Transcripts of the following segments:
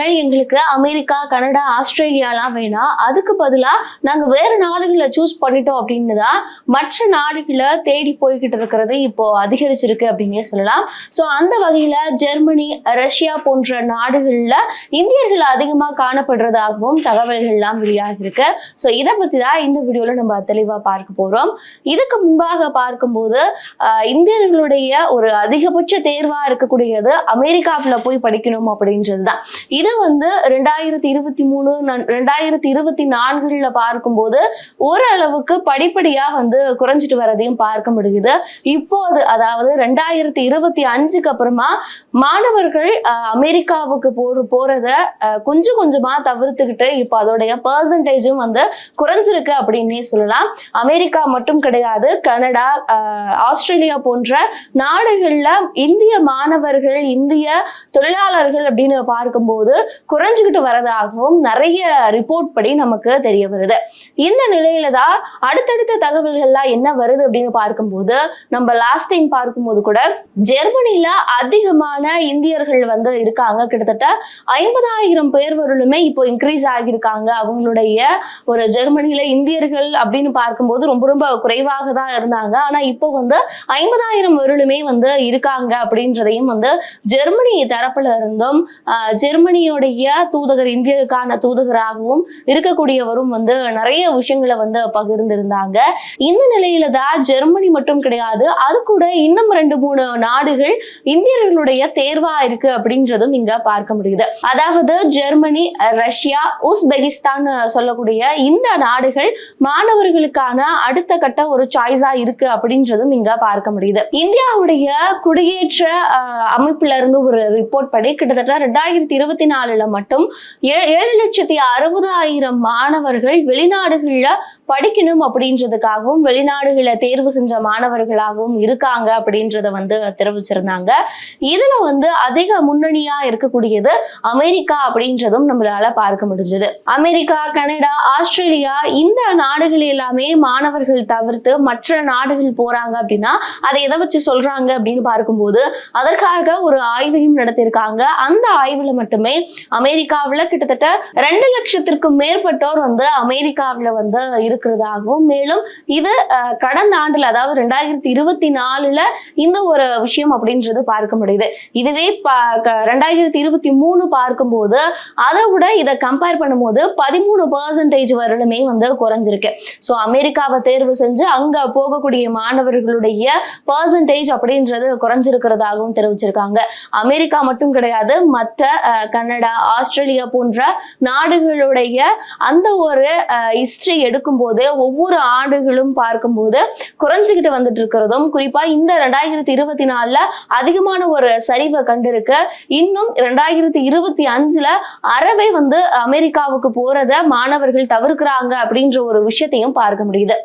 மாணவர்கள் எங்களுக்கு America Canada ஆஸ்திரேலியாலாம் வேணாம் அதுக்கு பதிலா நாங்க வேற நாடுகளை சூஸ் பண்ணிட்டோம் அப்படின்னு தான் மற்ற நாடுகளை தேடி போய்கிட்டு இருக்கிறது இப்போ அதிகரிச்சிருக்கு அப்படின்னே சொல்லலாம். ஸோ அந்த வகையில ஜெர்மனி ரஷ்யா போன்ற நாடுகள்ல இந்தியர்கள் அதிகமா காணப்படுறதாகவும் தகவல்கள்லாம் வெளியாகிருக்கு ஸோ இதை பற்றி தான் இந்த வீடியோல நம்ம தெளிவா பார்க்க போறோம். இதுக்கு முன்பாக பார்க்கும்போது ஆஹ், இந்தியர்களுடைய ஒரு அதிகபட்ச தேர்வா இருக்கக்கூடியது அமெரிக்காவுல போய் படிக்கணும் அப்படின்றது தான் இது வந்து ரெண்டாயிரத்தி இருபத்தி மூணு ரெண்டாயிரத்தி இருபத்தி நான்குல பார்க்கும்போது ஓரளவுக்கு படிப்படியா வந்து குறைஞ்சிட்டு வரதையும் பார்க்க முடியுது. இப்போது அதாவது ரெண்டாயிரத்தி இருபத்தி அஞ்சுக்கு அப்புறமா மாணவர்கள் அமெரிக்காவுக்கு போற போறத கொஞ்சம் கொஞ்சமா தவிர்த்துக்கிட்டு இப்போ அதோடைய பர்சன்டேஜும் வந்து குறைஞ்சிருக்கு அப்படின்னே சொல்லலாம். அமெரிக்கா மட்டும் கிடையாது கனடா ஆஹ், ஆஸ்திரேலியா போன்ற நாடுகள்ல இந்திய மாணவர்கள் இந்திய தொழிலாளர்கள் அப்படின்னு பார்க்கும்போது குறைஞ்சுக்கிட்டு வரதாகவும் நிறைய ரிப்போர்ட் படி நமக்கு தெரிய வருது. இந்த நிலையில தான் அடுத்தடுத்த தகவல்கள்லாம் என்ன வருது அப்படின்னு பார்க்கும்போது நம்ம லாஸ்ட் டைம் பார்க்கும்போது கூட ஜெர்மனியில அதிகமான இந்தியர்கள் வந்து இருக்காங்க. கிட்டத்தட்ட ஐம்பதாயிரம் பேர் வரலுமே இப்போ இன்க்ரீஸ் ஆகியிருக்காங்க. அவங்களுடைய ஒரு ஜெர்மனில இந்தியர்கள் அப்படின்னு பார்க்கும்போது ரொம்ப ரொம்ப குறைவாக தான் இருந்தாங்க. ஆனா இப்போ வந்து ஐம்பதாயிரம் வரலுமே வந்து இருக்காங்க அப்படின்றதையும் வந்து ஜெர்மனி தரப்புல இருந்தும் ஆஹ், ஜெர்மனியோடைய தூதகர் இந்தியாவுக்கான தூதகராகவும் இருக்கக்கூடியவரும் வந்து நிறைய விஷயங்களை வந்து பகிர்ந்திருந்தாங்க. இந்த நிலையில தான் ஜெர்மனி மட்டும் கிடையாது அது கூட இன்னும் ரெண்டு மூணு நாடுகள் இந்தியர்களுடைய தேர்வா இருக்கு அப்படின்றதும் இங்க பார்க்க முடியுது. அதாவது ஜெர்மனி ரஷ்யா உஸ்பெகிஸ்தான் சொல்லக்கூடிய இந்த நாடுகள் மாணவர்களுக்கான அடுத்த கட்ட ஒரு சாய்ஸா இருக்கு அப்படின்றதும் இங்க பார்க்க முடியுது. இந்தியாவுடைய குடியேற்ற ஆஹ், அமைப்புல இருந்து ஒரு ரிப்போர்ட் படி கிட்டத்தட்ட ரெண்டாயிரத்தி இருபத்தி நாலுல மட்டும் ஏழு லட்சத்தி அறுபதாயிரம் மாணவர்கள் வெளிநாடுகள்ல படிக்கணும் அப்படின்றதுக்காகவும் வெளிநாடுகளை தேர்வு செஞ்ச மாணவர்களாகவும் இருக்காங்க அப்படின்றத வந்து தெரிவிச்சிருந்தாங்க. இதுல வந்து அதிக முன்னணியா இருக்கக்கூடியது அமெரிக்கா அப்படின்றதும் நம்மளால பார்க்க முடிஞ்சது. அமெரிக்கா கனடா ஆஸ்திரேலியா இந்த நாடுகள் எல்லாமே மாணவர்கள் தவிர்த்து மற்ற நாடுகள் போறாங்க அப்படின்னா அதை எதை வச்சு சொல்றாங்க அப்படின்னு பார்க்கும்போது அதற்காக ஒரு ஆய்வையும் நடத்தியிருக்காங்க. அந்த ஆய்வுல மட்டுமே அமெரிக்காவில் கிட்டத்தட்ட ரெண்டு லட்சத்திற்கும் மேற்பட்டோர் வந்து அமெரிக்காவில் வந்து இருக்கிறதாகவும் மேலும் இது கடந்த ஆண்டில் அதாவது ரெண்டாயிரத்தி இருபத்தி நாலுல இந்த ஒரு விஷயம் அப்படின்றது பார்க்க முடியுது. இதுவே ரெண்டாயிரத்தி இருபத்தி மூணு பார்க்கும்போது அதை விட இதை கம்பேர் பண்ணும்போது பதிமூணு பர்சன்டேஜ் வரலுமே வந்து குறைஞ்சிருக்கு. ஸோ அமெரிக்காவை தேர்வு செஞ்சு அங்க போகக்கூடிய மாணவர்களுடைய பர்சன்டேஜ் அப்படின்றது குறைஞ்சிருக்கிறதாகவும் தெரிவிச்சிருக்காங்க. அமெரிக்கா மட்டும் கிடையாது மற்ற கனடா ஆஸ்திரேலியா போன்ற நாடுகளுடைய அந்த ஒரு ஹிஸ்டரி எடுக்கும்போது ஒவ்வொரு ஆண்டுகளும் பார்க்கும்போது குறைஞ்சிக்கிட்டு வந்துட்டு இருக்கிறதும் குறிப்பா இந்த ரெண்டாயிரத்தி இருபத்தி நாலுல அதிகமான ஒரு சரிவை கண்டிருக்கு. இன்னும் ரெண்டாயிரத்தி இருபத்தி அஞ்சுல அறவே வந்து அமெரிக்காவுக்கு போறத மாணவர்கள் தவிர்க்கிறாங்க அப்படின்ற ஒரு விஷயத்தையும் பார்க்க முடியுது.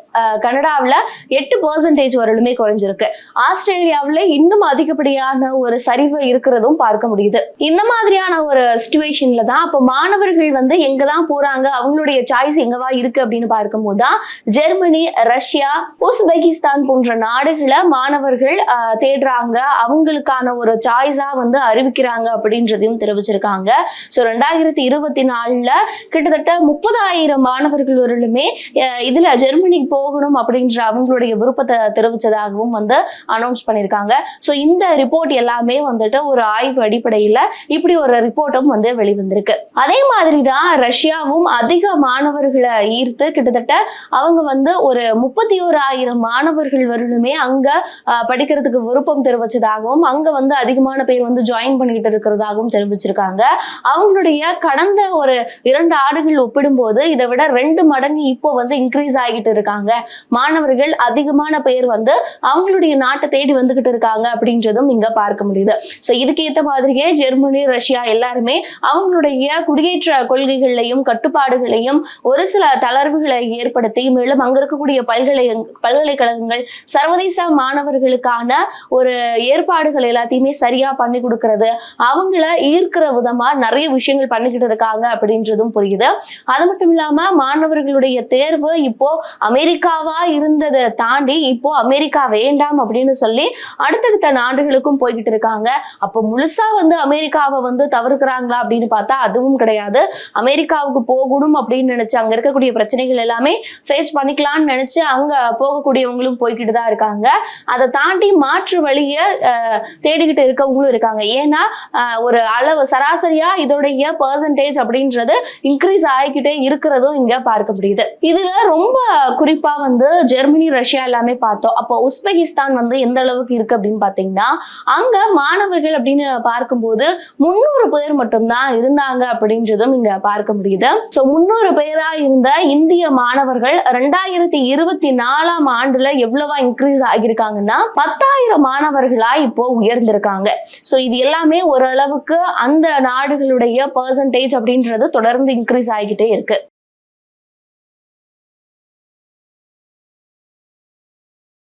கனடாவில் கனடாவுல எட்டு பர்சன்டேஜ் வரலுமே குறைஞ்சிருக்கு. ஆஸ்திரேலியாவுல இன்னும் அதிகப்படியான ஒரு சரிவு இருக்கிறதும் பார்க்க முடியுது. இந்த மாதிரியான ஒரு சுச்சுவேஷன்ல தான். அப்போ மாணவர்கள் வந்து எங்க தான் போறாங்க? அவங்களுடைய சாய்ஸ் எங்கவா இருக்கு அப்படின்னு பார்க்கும்போது தான் ஜெர்மனி ரஷ்யா உஸ்பெகிஸ்தான் போன்ற நாடுகளை மாணவர்கள் தேடுறாங்க. அவங்களுக்கான ஒரு சாய்ஸா வந்து அறிவிக்கிறாங்க அப்படின்றதையும் தெரிவிச்சிருக்காங்க. ஸோ ரெண்டாயிரத்தி இருபத்தி நாலுல கிட்டத்தட்ட முப்பதாயிரம் மாணவர்கள் வரலுமே இதுல ஜெர்மனிக்கு போகணும் அப்படின்ற அவங்களுடைய விருப்பத்தை தெரிவிச்சதாகவும் வந்து அனௌன்ஸ் பண்ணியிருக்காங்க ஸோ இந்த ரிப்போர்ட் எல்லாமே வந்துட்டு ஒரு ஆய்வு அடிப்படையில் இப்படி ஒரு ரிப்போர்ட்டை ரிப்போர்ட்டும் வந்து வெளிவந்திருக்கு. அதே மாதிரி தான் ரஷ்யாவும் அதிக மாணவர்களை ஈர்த்து கிட்டத்தட்ட அவங்க வந்து ஒரு முப்பத்தி ஓராயிரம் மாணவர்கள் வருடமே அங்க படிக்கிறதுக்கு விருப்பம் தெரிவிச்சதாகவும் அங்க வந்து அதிகமான பேர் வந்து ஜாயின் பண்ணிட்டு இருக்கிறதாகவும் தெரிவிச்சிருக்காங்க. அவங்களுடைய கடந்த ஒரு இரண்டு ஆண்டுகள் ஒப்பிடும்போது இதை விட ரெண்டு மடங்கு இப்போ வந்து இன்க்ரீஸ் ஆகிட்டு இருக்காங்க. மாணவர்கள் அதிகமான பேர் வந்து அவங்களுடைய நாட்டை தேடி வந்துகிட்டு இருக்காங்க அப்படின்றதும் இங்க பார்க்க முடியுது. ஸோ இதுக்கேற்ற மாதிரியே ஜெர்மனி ரஷ்யா எல்லாருமே அவங்களுடைய குடியேற்ற கொள்கைகளையும் கட்டுப்பாடுகளையும் ஒரு சில தளர்வுகளை ஏற்படுத்தி மேலும் அங்க இருக்கக்கூடிய பல்கலை பல்கலைக்கழகங்கள் சர்வதேச மாணவர்களுக்கான ஒரு ஏற்பாடுகள் எல்லாத்தையுமே சரியா பண்ணி கொடுக்கறது. அவங்கள ஈர்க்கிற விதமா நிறைய விஷயங்கள் பண்ணிக்கிட்டு இருக்காங்க அப்படின்றதும் புரியுது. அது மட்டும் இல்லாம மாணவர்களுடைய தேர்வு இப்போ அமெரிக்காவா இருந்ததை தாண்டி இப்போ அமெரிக்கா வேண்டாம் அப்படின்னு சொல்லி அடுத்தடுத்த நாடுகளுக்கும் போய்கிட்டு இருக்காங்க. அப்போ முழுசா வந்து அமெரிக்காவை வந்து தவிர்க்கிறாங்க போறாங்களா அப்படின்னு பார்த்தா அதுவும் கிடையாது. அமெரிக்காவுக்கு போகணும் அப்படின்னு நினைச்சு அங்க இருக்கக்கூடிய பிரச்சனைகள் எல்லாமே ஃபேஸ் பண்ணிக்கலாம்னு நினைச்சு அங்க போகக்கூடியவங்களும் போய்கிட்டு தான் இருக்காங்க. அதை தாண்டி மாற்று வழிய தேடிக்கிட்டு இருக்கவங்களும் இருக்காங்க. ஏன்னா ஒரு அளவு சராசரியா இதோடைய பர்சன்டேஜ் அப்படின்றது இன்க்ரீஸ் ஆகிக்கிட்டே இருக்கிறதும் இங்க பார்க்க முடியுது. இதுல ரொம்ப குறிப்பா வந்து ஜெர்மனி ரஷ்யா எல்லாமே பார்த்தோம். அப்போ உஸ்பெகிஸ்தான் வந்து எந்த அளவுக்கு இருக்கு அப்படின்னு பாத்தீங்கன்னா அங்க மாணவர்கள் அப்படின்னு பார்க்கும்போது முன்னூறு பேர் மட்டும்தான் இருந்தாங்க அப்படின்றதும் இங்க பார்க்க முடியுது. ஸோ முன்னூறு பேரா இருந்த இந்திய மாணவர்கள் ரெண்டாயிரத்தி இருபத்தி நாலாம் ஆண்டுல எவ்வளவா இன்க்ரீஸ் ஆகியிருக்காங்கன்னா பத்தாயிரம் மாணவர்களா இப்போ உயர்ந்திருக்காங்க. ஸோ இது எல்லாமே ஓரளவுக்கு அந்த நாடுகளுடைய பர்சன்டேஜ் அப்படின்றது தொடர்ந்து இன்க்ரீஸ் ஆகிக்கிட்டே இருக்கு.